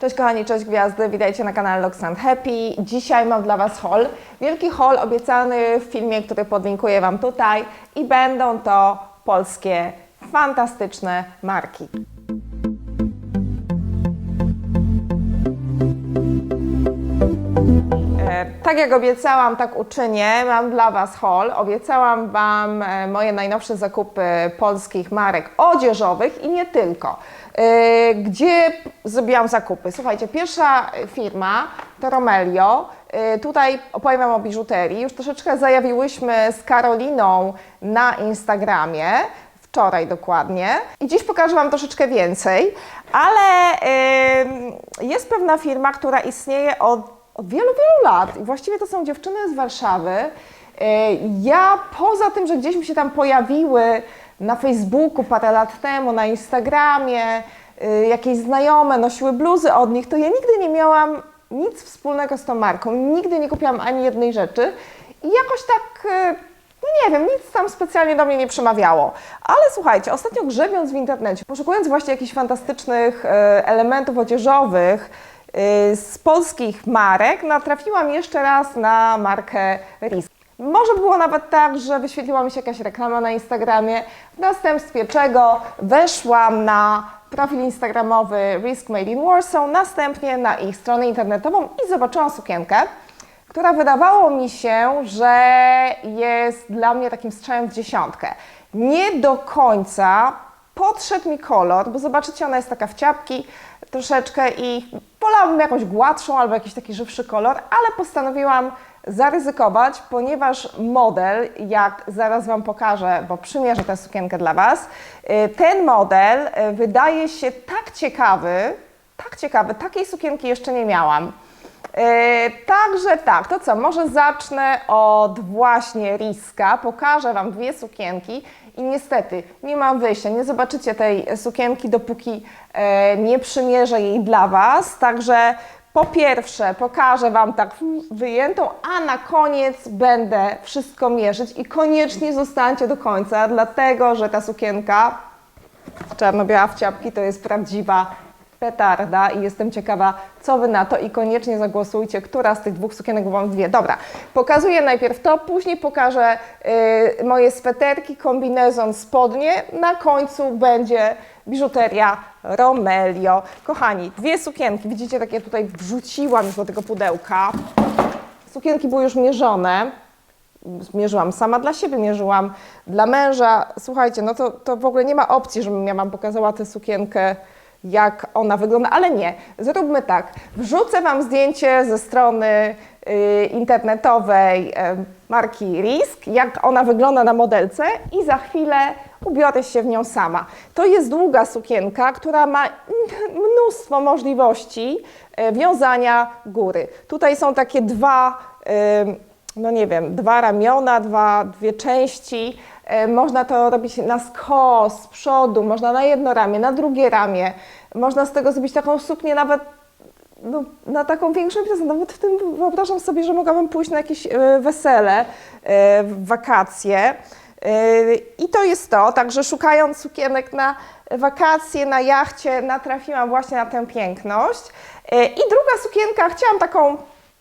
Cześć kochani, cześć gwiazdy, witajcie na kanale Lux and Happy. Dzisiaj mam dla Was haul. Wielki haul obiecany w filmie, który podlinkuję Wam tutaj i będą to polskie, fantastyczne marki. E, Tak jak obiecałam, tak uczynię. Mam dla Was haul. Obiecałam Wam e, moje najnowsze zakupy polskich marek odzieżowych i nie tylko. E, Gdzie zrobiłam zakupy? Słuchajcie, pierwsza firma to Romelio. E, Tutaj opowiem o biżuterii. Już troszeczkę zajawiłyśmy z Karoliną na Instagramie wczoraj dokładnie. I dziś pokażę Wam troszeczkę więcej, ale jest pewna firma, która istnieje od, od wielu, wielu lat i właściwie to są dziewczyny z Warszawy. Yy, ja poza tym, że gdzieś mi się tam pojawiły na Facebooku parę lat temu, na Instagramie, yy, jakieś znajome nosiły bluzy od nich, to ja nigdy nie miałam nic wspólnego z tą marką, nigdy nie kupiłam ani jednej rzeczy i jakoś tak... Yy, no nie wiem, nic tam specjalnie do mnie nie przemawiało. Ale słuchajcie, ostatnio grzebiąc w internecie, poszukując właśnie jakichś fantastycznych e, elementów odzieżowych z polskich marek, natrafiłam jeszcze raz na markę Risk. Może było nawet tak, że wyświetliła mi się jakaś reklama na Instagramie, w następstwie czego weszłam na profil instagramowy Risk Made in Warsaw, następnie na ich stronę internetową i zobaczyłam sukienkę, która wydawało mi się, że jest dla mnie takim strzałem w dziesiątkę. Nie do końca podszedł mi kolor, bo zobaczycie, ona jest taka w ciapki troszeczkę i wolałabym jakąś gładszą albo jakiś taki żywszy kolor, ale postanowiłam zaryzykować, ponieważ model, jak zaraz Wam pokażę, bo przymierzę tę sukienkę dla Was, y, ten model y, wydaje się tak ciekawy, tak ciekawy, takiej sukienki jeszcze nie miałam. E, Także tak, to co, może zacznę od właśnie Riska, pokażę Wam dwie sukienki i niestety nie mam wyjścia, nie zobaczycie tej sukienki, dopóki nie przymierzę jej dla Was, także po pierwsze pokażę Wam tak wyjętą, a na koniec będę wszystko mierzyć i koniecznie zostańcie do końca, dlatego że ta sukienka czarno-biała w ciapki to jest prawdziwa petarda i jestem ciekawa, co Wy na to i koniecznie zagłosujcie, która z tych dwóch sukienek mam dwie. Dobra, pokazuję najpierw to, później pokażę y, moje sweterki, kombinezon, spodnie, na końcu będzie biżuteria Romelio. Kochani, dwie sukienki, widzicie, takie tutaj wrzuciłam już do tego pudełka. Sukienki były już mierzone. Mierzyłam sama dla siebie, mierzyłam dla męża. Słuchajcie, no to, to w ogóle nie ma opcji, żebym ja Wam pokazała tę sukienkę, jak ona wygląda, ale nie. Zróbmy tak. Wrzucę Wam zdjęcie ze strony y, internetowej y, marki Risk, jak ona wygląda na modelce i za chwilę ubiorę się w nią sama. To jest długa sukienka, która ma mnóstwo możliwości y, wiązania góry. Tutaj są takie dwa no nie wiem, dwa ramiona, dwa, dwie części. E, Można to robić na skos, z przodu, można na jedno ramię, na drugie ramię. Można z tego zrobić taką suknię nawet no, na taką większą imprezę. Nawet w tym wyobrażam sobie, że mogłabym pójść na jakieś e, wesele, e, wakacje. I to jest to, także szukając sukienek na wakacje, na jachcie, natrafiłam właśnie na tę piękność. I druga sukienka, chciałam taką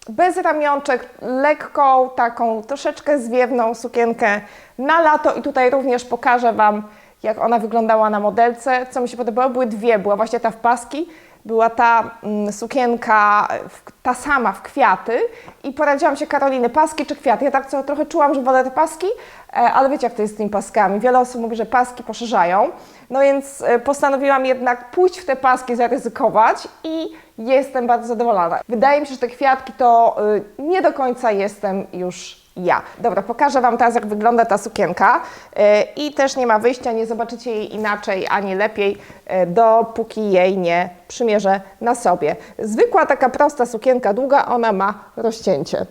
bez ramionczek, lekką, taką troszeczkę zwiewną sukienkę na lato i tutaj również pokażę Wam, jak ona wyglądała na modelce. Co mi się podobało, były dwie, była właśnie ta w paski, była ta mm, sukienka, w, ta sama w kwiaty i poradziłam się Karoliny, paski czy kwiaty. Ja tak co, trochę czułam, że wolę te paski, e, ale wiecie jak to jest z tymi paskami. Wiele osób mówi, że paski poszerzają, no więc e, postanowiłam jednak pójść w te paski, zaryzykować i jestem bardzo zadowolona. Wydaje mi się, że te kwiatki to y, nie do końca jestem już ja. Dobra, pokażę Wam teraz, jak wygląda ta sukienka y, i też nie ma wyjścia, nie zobaczycie jej inaczej ani lepiej, y, dopóki jej nie przymierzę na sobie. Zwykła taka prosta sukienka, długa, ona ma rozcięcie.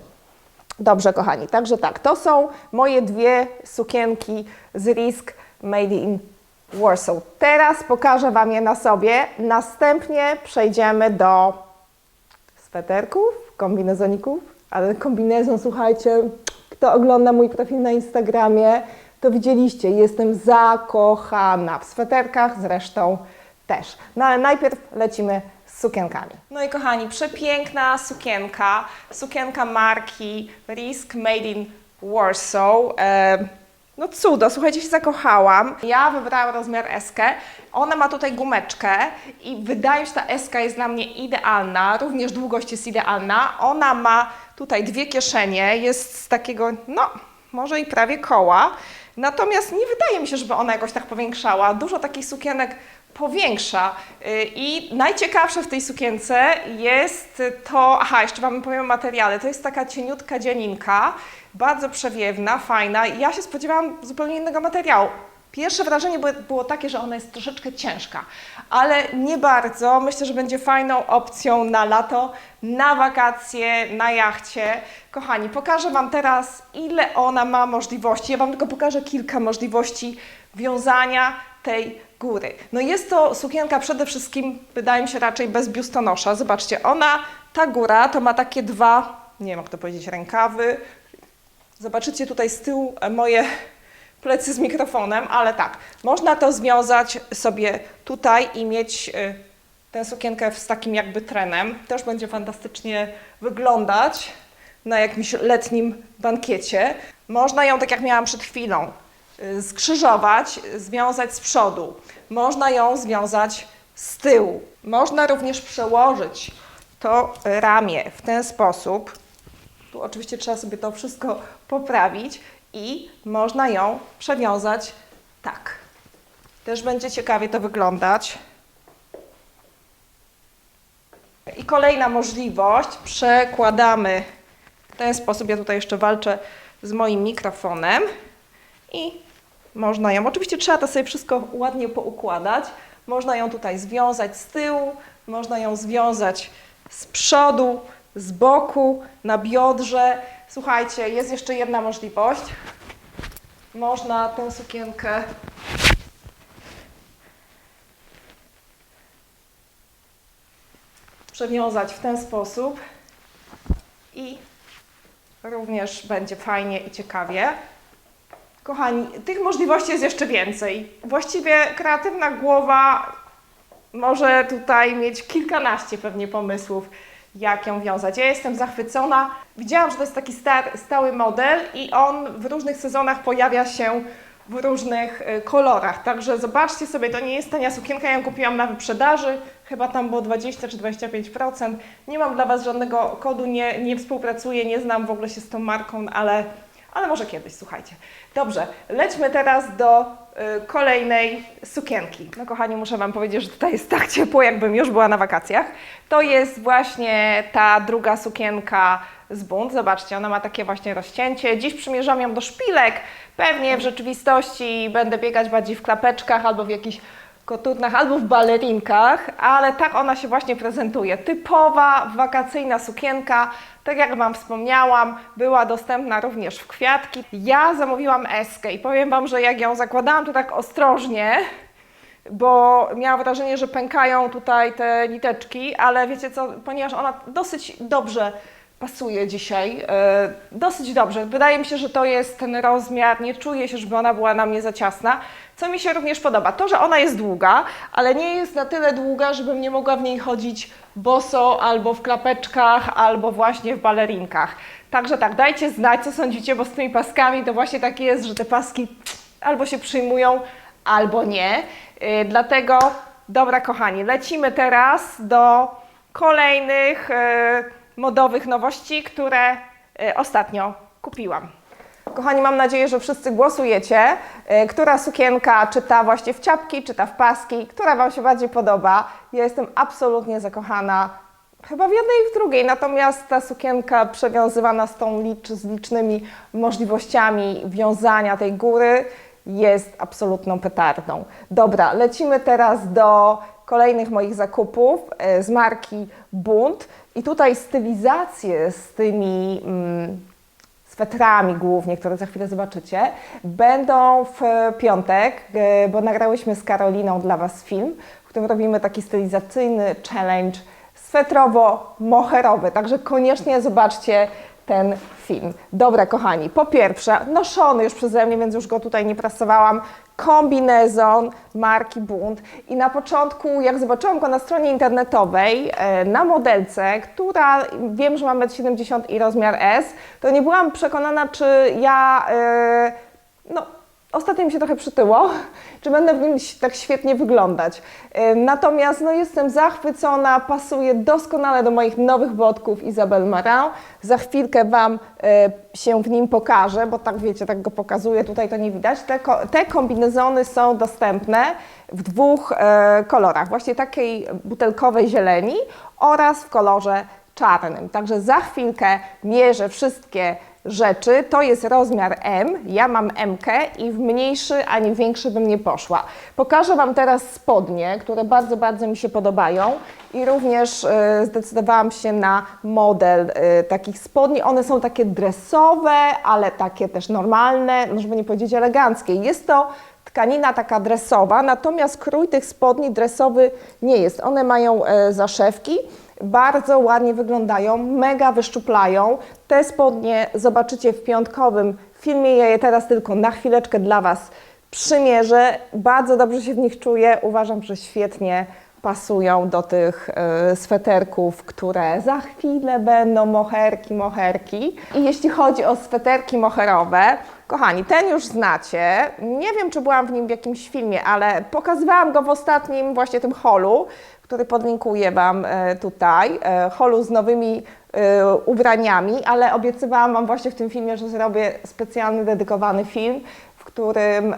Dobrze, kochani, także tak, to są moje dwie sukienki z Risk Made in Warsaw. Teraz pokażę Wam je na sobie, następnie przejdziemy do sweterków, kombinezoników, ale kombinezon, słuchajcie, kto ogląda mój profil na Instagramie, to widzieliście, jestem zakochana w sweterkach, zresztą też. No ale najpierw lecimy z sukienkami. No i kochani, przepiękna sukienka, sukienka marki Risk Made in Warsaw. E, no cudo, słuchajcie, się zakochałam. Ja wybrałam rozmiar S. Ona ma tutaj gumeczkę i wydaje mi się, że ta S jest dla mnie idealna. Również długość jest idealna. Ona ma tutaj dwie kieszenie, jest z takiego, no, może i prawie koła. Natomiast nie wydaje mi się, żeby ona jakoś tak powiększała. Dużo takich sukienek powiększa. Y, I najciekawsze w tej sukience jest to, aha, jeszcze Wam powiem o materiale, to jest taka cieniutka dzianinka, bardzo przewiewna, fajna. Ja się spodziewałam zupełnie innego materiału. Pierwsze wrażenie było, takie, że ona jest troszeczkę ciężka, ale nie bardzo. Myślę, że będzie fajną opcją na lato, na wakacje, na jachcie. Kochani, pokażę Wam teraz, ile ona ma możliwości. Ja Wam tylko pokażę kilka możliwości wiązania tej góry. No jest to sukienka przede wszystkim, wydaje mi się, raczej bez biustonosza. Zobaczcie, ona, ta góra, to ma takie dwa, nie wiem jak to powiedzieć, rękawy. Zobaczycie tutaj z tyłu e, moje plecy z mikrofonem, ale tak, można to związać sobie tutaj i mieć y, tę sukienkę z takim jakby trenem. Też będzie fantastycznie wyglądać na jakimś letnim bankiecie. Można ją, tak jak miałam przed chwilą, y, skrzyżować, związać z przodu. Można ją związać z tyłu. Można również przełożyć to ramię w ten sposób. Tu oczywiście trzeba sobie to wszystko poprawić i można ją przewiązać tak. Też będzie ciekawie to wyglądać. I kolejna możliwość, przekładamy w ten sposób, ja tutaj jeszcze walczę z moim mikrofonem i można ją, oczywiście trzeba to sobie wszystko ładnie poukładać, można ją tutaj związać z tyłu, można ją związać z przodu, z boku, na biodrze. Słuchajcie, jest jeszcze jedna możliwość. Można tę sukienkę przewiązać w ten sposób i również będzie fajnie i ciekawie. Kochani, tych możliwości jest jeszcze więcej. Właściwie kreatywna głowa może tutaj mieć kilkanaście pewnie pomysłów, jak ją wiązać. Ja jestem zachwycona. Widziałam, że to jest taki stały model i on w różnych sezonach pojawia się w różnych y, kolorach. Także zobaczcie sobie, to nie jest tania sukienka, ja ją kupiłam na wyprzedaży, chyba tam było 20 czy 25%. Nie mam dla Was żadnego kodu, nie, nie współpracuję, nie znam w ogóle się z tą marką, ale, ale może kiedyś, słuchajcie. Dobrze, lećmy teraz do y, kolejnej sukienki. No kochani, muszę Wam powiedzieć, że tutaj jest tak ciepło, jakbym już była na wakacjach. To jest właśnie ta druga sukienka z bunt. Zobaczcie, ona ma takie właśnie rozcięcie. Dziś przymierzam ją do szpilek. Pewnie w rzeczywistości będę biegać bardziej w klapeczkach albo w jakichś koturnach, albo w balerinkach, ale tak ona się właśnie prezentuje. Typowa wakacyjna sukienka, tak jak Wam wspomniałam, była dostępna również w kwiatki. Ja zamówiłam eskę i powiem Wam, że jak ją zakładałam, to tak ostrożnie, bo miałam wrażenie, że pękają tutaj te niteczki, ale wiecie co, ponieważ ona dosyć dobrze pasuje dzisiaj, e, dosyć dobrze. Wydaje mi się, że to jest ten rozmiar, nie czuję się, żeby ona była na mnie za ciasna, co mi się również podoba. To, że ona jest długa, ale nie jest na tyle długa, żebym nie mogła w niej chodzić boso, albo w klapeczkach, albo właśnie w balerinkach. Także tak, dajcie znać, co sądzicie, bo z tymi paskami to właśnie tak jest, że te paski albo się przyjmują, albo nie. Yy, dlatego, dobra kochani, lecimy teraz do kolejnych yy, modowych nowości, które yy, ostatnio kupiłam. Kochani, mam nadzieję, że wszyscy głosujecie. Yy, Która sukienka, czy ta właśnie w ciapki, czy ta w paski, która Wam się bardziej podoba? Ja jestem absolutnie zakochana Chyba w jednej i w drugiej, natomiast ta sukienka przewiązywana z tą licz, z licznymi możliwościami wiązania tej góry jest absolutną petardą. Dobra, lecimy teraz do kolejnych moich zakupów e, z marki Bunt i tutaj stylizacje z tymi mm, swetrami głównie, które za chwilę zobaczycie, będą w piątek, e, bo nagrałyśmy z Karoliną dla Was film, w którym robimy taki stylizacyjny challenge swetrowo-moherowy. Także koniecznie zobaczcie ten film. Dobra, kochani, po pierwsze, noszony już przeze mnie, więc już go tutaj nie prasowałam, kombinezon marki Bund. I na początku, jak zobaczyłam go na stronie internetowej, e, na modelce, która wiem, że ma 1,70 m i rozmiar S, to nie byłam przekonana, czy ja, e, no, Ostatnio mi się trochę przytyło, czy będę w nim tak świetnie wyglądać. Natomiast no, jestem zachwycona, pasuje doskonale do moich nowych botków Isabel Marant. Za chwilkę Wam e, się w nim pokażę, bo tak wiecie, tak go pokazuję, tutaj to nie widać. Te, te kombinezony są dostępne w dwóch e, kolorach, właśnie takiej butelkowej zieleni oraz w kolorze czarnym. Także za chwilkę mierzę wszystkie rzeczy. To jest rozmiar M, ja mam M i w mniejszy ani większy bym nie poszła. Pokażę Wam teraz spodnie, które bardzo, bardzo mi się podobają i również e, zdecydowałam się na model e, takich spodni. One są takie dresowe, ale takie też normalne, no żeby nie powiedzieć eleganckie. Jest to tkanina taka dresowa, natomiast krój tych spodni dresowy nie jest. One mają e, zaszewki, bardzo ładnie wyglądają, mega wyszczuplają. Te spodnie zobaczycie w piątkowym filmie, ja je teraz tylko na chwileczkę dla Was przymierzę. Bardzo dobrze się w nich czuję, uważam, że świetnie pasują do tych e, sweterków, które za chwilę będą moherki, moherki. I jeśli chodzi o sweterki moherowe, kochani, ten już znacie. Nie wiem, czy byłam w nim w jakimś filmie, ale pokazywałam go w ostatnim właśnie tym holu, który podlinkuję Wam e, tutaj, e, holu z nowymi e, ubraniami, ale obiecywałam Wam właśnie w tym filmie, że zrobię specjalny, dedykowany film, w którym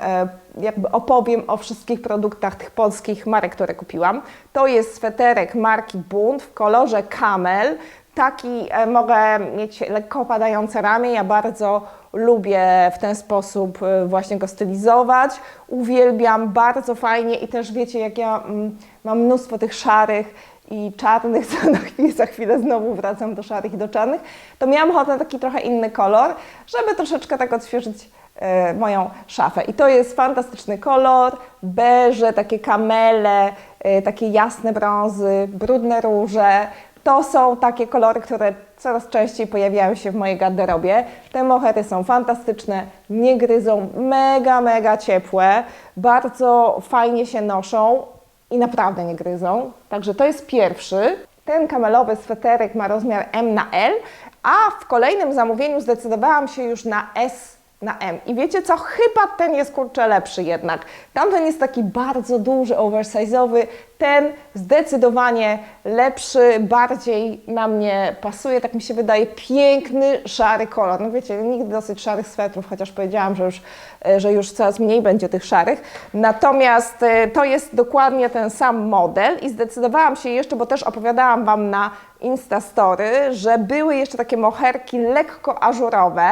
jakby opowiem o wszystkich produktach tych polskich marek, które kupiłam. To jest sweterek marki Bund w kolorze camel. Taki mogę mieć lekko opadające ramię. Ja bardzo lubię w ten sposób właśnie go stylizować. Uwielbiam, bardzo fajnie i też wiecie, jak ja mm, mam mnóstwo tych szarych i czarnych, co na chwilę, za chwilę znowu wracam do szarych i do czarnych, to miałam ochotę na taki trochę inny kolor, żeby troszeczkę tak odświeżyć e, moją szafę. I to jest fantastyczny kolor, beże, takie kamele, e, takie jasne brązy, brudne róże. To są takie kolory, które coraz częściej pojawiają się w mojej garderobie. Te mohery są fantastyczne, nie gryzą, mega, mega ciepłe, bardzo fajnie się noszą i naprawdę nie gryzą. Także to jest pierwszy. Ten kamelowy sweterek ma rozmiar M na L, a w kolejnym zamówieniu zdecydowałam się już na S na M. I wiecie co? Chyba ten jest kurczę lepszy jednak. Tamten jest taki bardzo duży, oversize'owy. Ten zdecydowanie lepszy, bardziej na mnie pasuje, tak mi się wydaje. Piękny, szary kolor. No wiecie, nigdy dosyć szarych swetrów, chociaż powiedziałam, że już, e, że już coraz mniej będzie tych szarych. Natomiast e, to jest dokładnie ten sam model i zdecydowałam się jeszcze, bo też opowiadałam Wam na Instastory, że były jeszcze takie moherki lekko ażurowe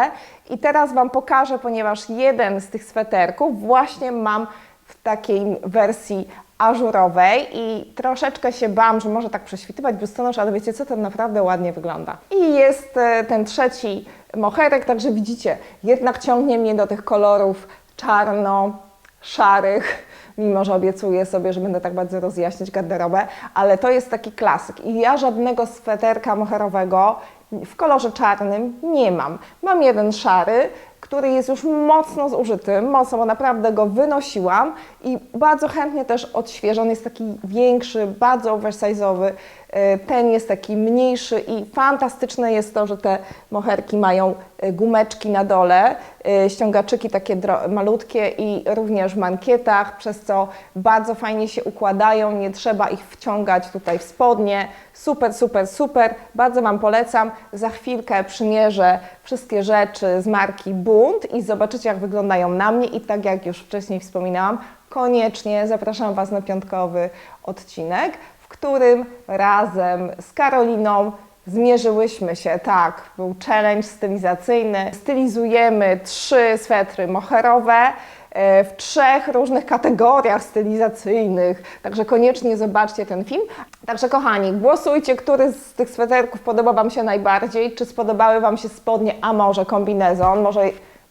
i teraz Wam pokażę, ponieważ jeden z tych sweterków właśnie mam w takiej wersji ażurowej i troszeczkę się bałam, że może tak prześwitywać biustonosz, ale wiecie co, to naprawdę ładnie wygląda. I jest e, ten trzeci moherek, także widzicie, jednak ciągnie mnie do tych kolorów czarno-szarych, mimo że obiecuję sobie, że będę tak bardzo rozjaśniać garderobę, ale to jest taki klasyk i ja żadnego sweterka moherowego w kolorze czarnym nie mam. Mam jeden szary, który jest już mocno zużyty, mocno, bo naprawdę go wynosiłam i bardzo chętnie też odświeżę. On jest taki większy, bardzo oversize'owy. E, Ten jest taki mniejszy i fantastyczne jest to, że te moherki mają e, gumeczki na dole, e, ściągaczyki takie malutkie i również w mankietach, przez co bardzo fajnie się układają, nie trzeba ich wciągać tutaj w spodnie. Super, super, super. Bardzo Wam polecam. Za chwilkę przymierzę wszystkie rzeczy z marki Bund i zobaczycie, jak wyglądają na mnie. I tak jak już wcześniej wspominałam, koniecznie zapraszam Was na piątkowy odcinek, w którym razem z Karoliną zmierzyłyśmy się, tak, był challenge stylizacyjny. Stylizujemy trzy swetry moherowe e, w trzech różnych kategoriach stylizacyjnych. Także koniecznie zobaczcie ten film. Także kochani, głosujcie, który z tych sweterków podoba Wam się najbardziej. Czy spodobały Wam się spodnie, a może kombinezon, może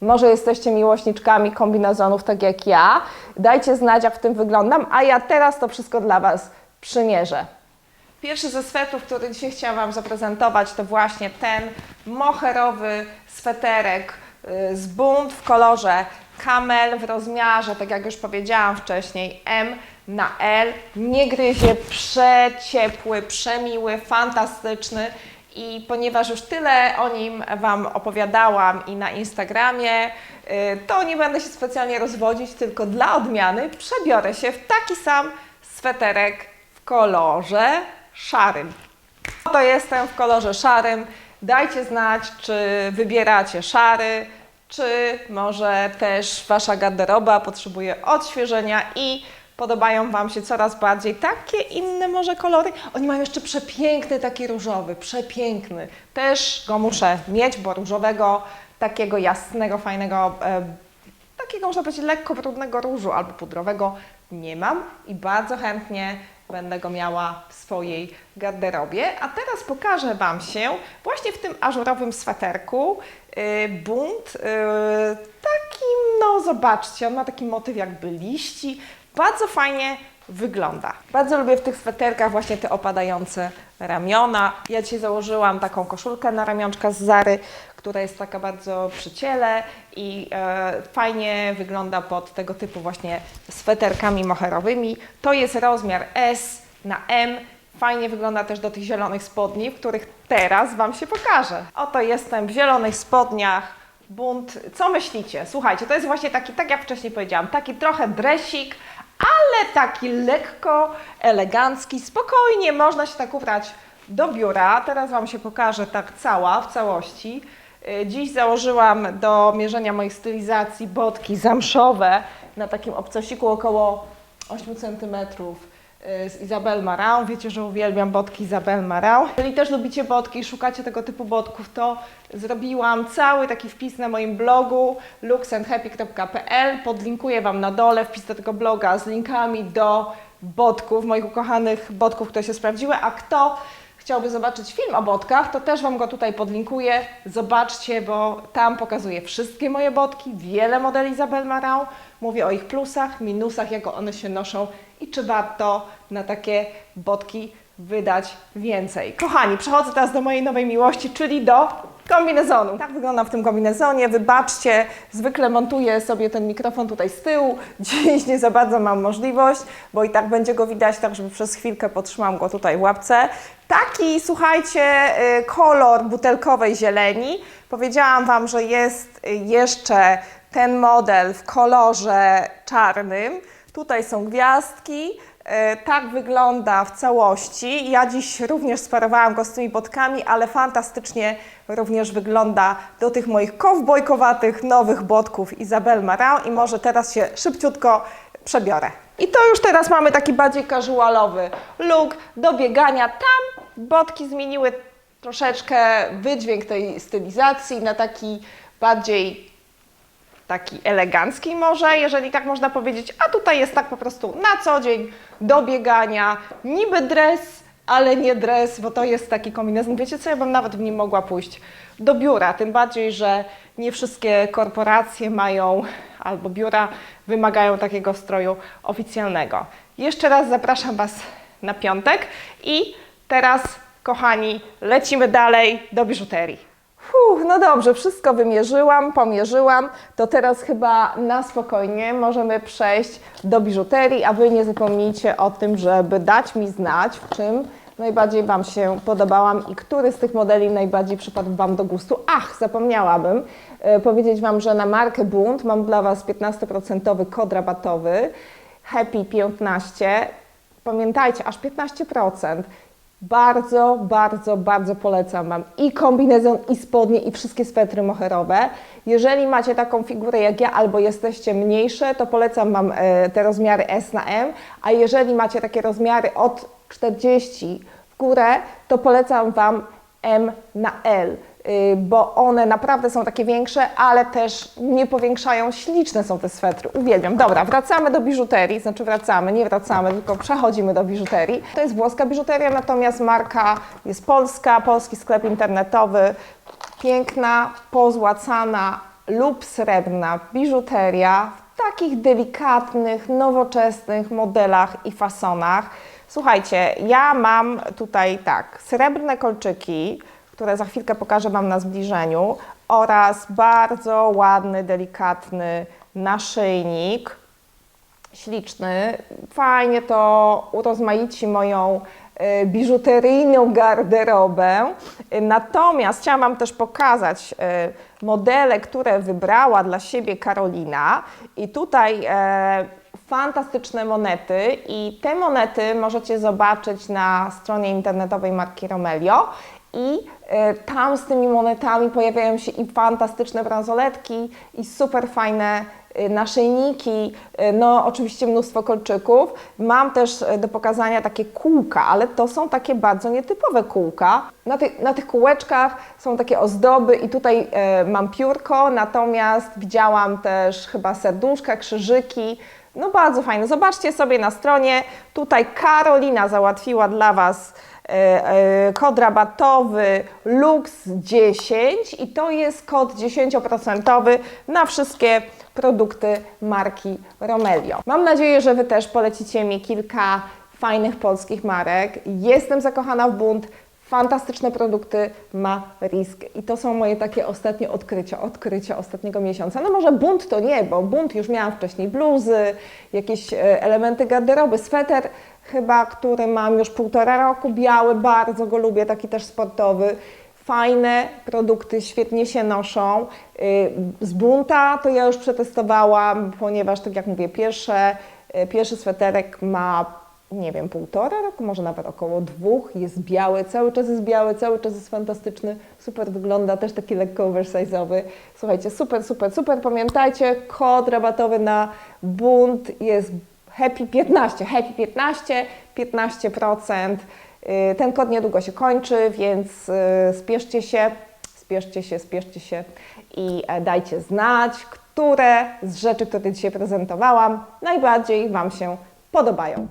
może jesteście miłośniczkami kombinezonów, tak jak ja. Dajcie znać, jak w tym wyglądam, a ja teraz to wszystko dla Was przymierzę. Pierwszy ze swetrów, który dzisiaj chciałam Wam zaprezentować, to właśnie ten moherowy sweterek y, z bunt w kolorze kamel w rozmiarze, tak jak już powiedziałam wcześniej, M na L. Nie gryzie, przeciepły, przemiły, fantastyczny. I ponieważ już tyle o nim Wam opowiadałam i na Instagramie, y, to nie będę się specjalnie rozwodzić, tylko dla odmiany przebiorę się w taki sam sweterek kolorze szarym. To jestem w kolorze szarym. Dajcie znać, czy wybieracie szary, czy może też Wasza garderoba potrzebuje odświeżenia i podobają Wam się coraz bardziej takie inne może kolory. Oni mają jeszcze przepiękny taki różowy, przepiękny. Też go muszę mieć, bo różowego, takiego jasnego, fajnego, e, takiego można powiedzieć lekko brudnego różu albo pudrowego nie mam i bardzo chętnie będę go miała w swojej garderobie. A teraz pokażę Wam się właśnie w tym ażurowym sweterku yy, bunt. Yy, takim, no zobaczcie, on ma taki motyw jakby liści. Bardzo fajnie wygląda. Bardzo lubię w tych sweterkach właśnie te opadające ramiona. Ja dzisiaj założyłam taką koszulkę na ramionczka z Zary, która jest taka bardzo przy ciele i e, fajnie wygląda pod tego typu właśnie sweterkami moherowymi. To jest rozmiar S na M. Fajnie wygląda też do tych zielonych spodni, w których teraz Wam się pokażę. Oto jestem w zielonych spodniach. Bunt. Co myślicie? Słuchajcie, to jest właśnie taki, tak jak wcześniej powiedziałam, taki trochę dresik, ale taki lekko elegancki, spokojnie można się tak ubrać do biura. Teraz Wam się pokażę tak cała, w całości. Y, Dziś założyłam do mierzenia moich stylizacji botki zamszowe na takim obcosiku około 8 cm z Izabel Marant. Wiecie, że uwielbiam botki Izabel Marant. Jeżeli też lubicie botki i szukacie tego typu botków, to zrobiłam cały taki wpis na moim blogu luxandhappy.pl. Podlinkuję Wam na dole wpis do tego bloga z linkami do botków, moich ukochanych botków, które się sprawdziły. A kto chciałby zobaczyć film o botkach, to też Wam go tutaj podlinkuję. Zobaczcie, bo tam pokazuję wszystkie moje botki, wiele modeli Izabel Marant. Mówię o ich plusach, minusach, jak one się noszą i czy warto na takie botki wydać więcej. Kochani, przechodzę teraz do mojej nowej miłości, czyli do kombinezonu. Tak wyglądam w tym kombinezonie. Wybaczcie, zwykle montuję sobie ten mikrofon tutaj z tyłu. Dziś nie za bardzo mam możliwość, bo i tak będzie go widać, tak żeby przez chwilkę potrzymam go tutaj w łapce. Taki, słuchajcie, y, kolor butelkowej zieleni. Powiedziałam Wam, że jest jeszcze ten model w kolorze czarnym. Tutaj są gwiazdki. E, Tak wygląda w całości. Ja dziś również sparowałam go z tymi botkami, ale fantastycznie również wygląda do tych moich kowbojkowatych nowych botków Izabel Marant i może teraz się szybciutko przebiorę. I to już teraz mamy taki bardziej casualowy look do biegania. Tam botki zmieniły troszeczkę wydźwięk tej stylizacji na taki bardziej taki elegancki może, jeżeli tak można powiedzieć, a tutaj jest tak po prostu na co dzień do biegania, niby dres, ale nie dres, bo to jest taki kombinezon. Wiecie co, ja bym nawet w nim mogła pójść do biura, tym bardziej, że nie wszystkie korporacje mają albo biura wymagają takiego stroju oficjalnego. Jeszcze raz zapraszam Was na piątek i teraz, kochani, lecimy dalej do biżuterii. Fuh, no dobrze, wszystko wymierzyłam, pomierzyłam, to teraz chyba na spokojnie możemy przejść do biżuterii, a Wy nie zapomnijcie o tym, żeby dać mi znać, w czym najbardziej Wam się podobałam i który z tych modeli najbardziej przypadł Wam do gustu. Ach, zapomniałabym e, powiedzieć Wam, że na markę Bunt mam dla Was 15% kod rabatowy Happy 15. Pamiętajcie, aż 15%. Bardzo, bardzo, bardzo polecam Wam i kombinezon, i spodnie, i wszystkie swetry moherowe. Jeżeli macie taką figurę jak ja, albo jesteście mniejsze, to polecam Wam e, te rozmiary S na M, a jeżeli macie takie rozmiary od 40 w górę, to polecam Wam M na L bo one naprawdę są takie większe, ale też nie powiększają. Śliczne są te swetry, uwielbiam. Dobra, wracamy do biżuterii, znaczy wracamy, nie wracamy, tylko przechodzimy do biżuterii. To jest włoska biżuteria, natomiast marka jest polska, polski sklep internetowy. Piękna, pozłacana lub srebrna biżuteria w takich delikatnych, nowoczesnych modelach i fasonach. Słuchajcie, ja mam tutaj tak, srebrne kolczyki, które za chwilkę pokażę Wam na zbliżeniu oraz bardzo ładny, delikatny naszyjnik śliczny. Fajnie to urozmaici moją e, biżuteryjną garderobę. Natomiast chciałam Wam też pokazać e, modele, które wybrała dla siebie Karolina. I tutaj e, fantastyczne monety i te monety możecie zobaczyć na stronie internetowej marki Romelio. I e, tam z tymi monetami pojawiają się i fantastyczne bransoletki, i super fajne y, naszyjniki, y, no oczywiście mnóstwo kolczyków. Mam też do pokazania takie kółka, ale to są takie bardzo nietypowe kółka. Na, ty, na tych kółeczkach są takie ozdoby i tutaj e, mam piórko, natomiast widziałam też chyba serduszka, krzyżyki. No bardzo fajne. Zobaczcie sobie na stronie. Tutaj Karolina załatwiła dla Was e, e, kod rabatowy LUX10 i to jest kod 10% na wszystkie produkty marki Romelio. Mam nadzieję, że Wy też polecicie mi kilka fajnych polskich marek. Jestem zakochana w bunt. Fantastyczne produkty ma Risk i to są moje takie ostatnie odkrycia, odkrycia ostatniego miesiąca. No może bunt to nie, bo bunt już miałam wcześniej bluzy, jakieś e, elementy garderoby, sweter chyba, który mam już półtora roku, biały, bardzo go lubię, taki też sportowy. Fajne produkty, świetnie się noszą. Y, Z bunta to ja już przetestowałam, ponieważ tak jak mówię, pierwsze, y, pierwszy sweterek ma nie wiem, półtora roku, może nawet około dwóch, jest biały, cały czas jest biały, cały czas jest fantastyczny, super wygląda, też taki lekko oversize'owy. Słuchajcie, super, super, super. Pamiętajcie, kod rabatowy na bunt jest Happy 15, Happy 15, 15%. Y, Ten kod niedługo się kończy, więc y, spieszcie się, spieszcie się, spieszcie się i e, dajcie znać, które z rzeczy, które dzisiaj prezentowałam, najbardziej Wam się podobają.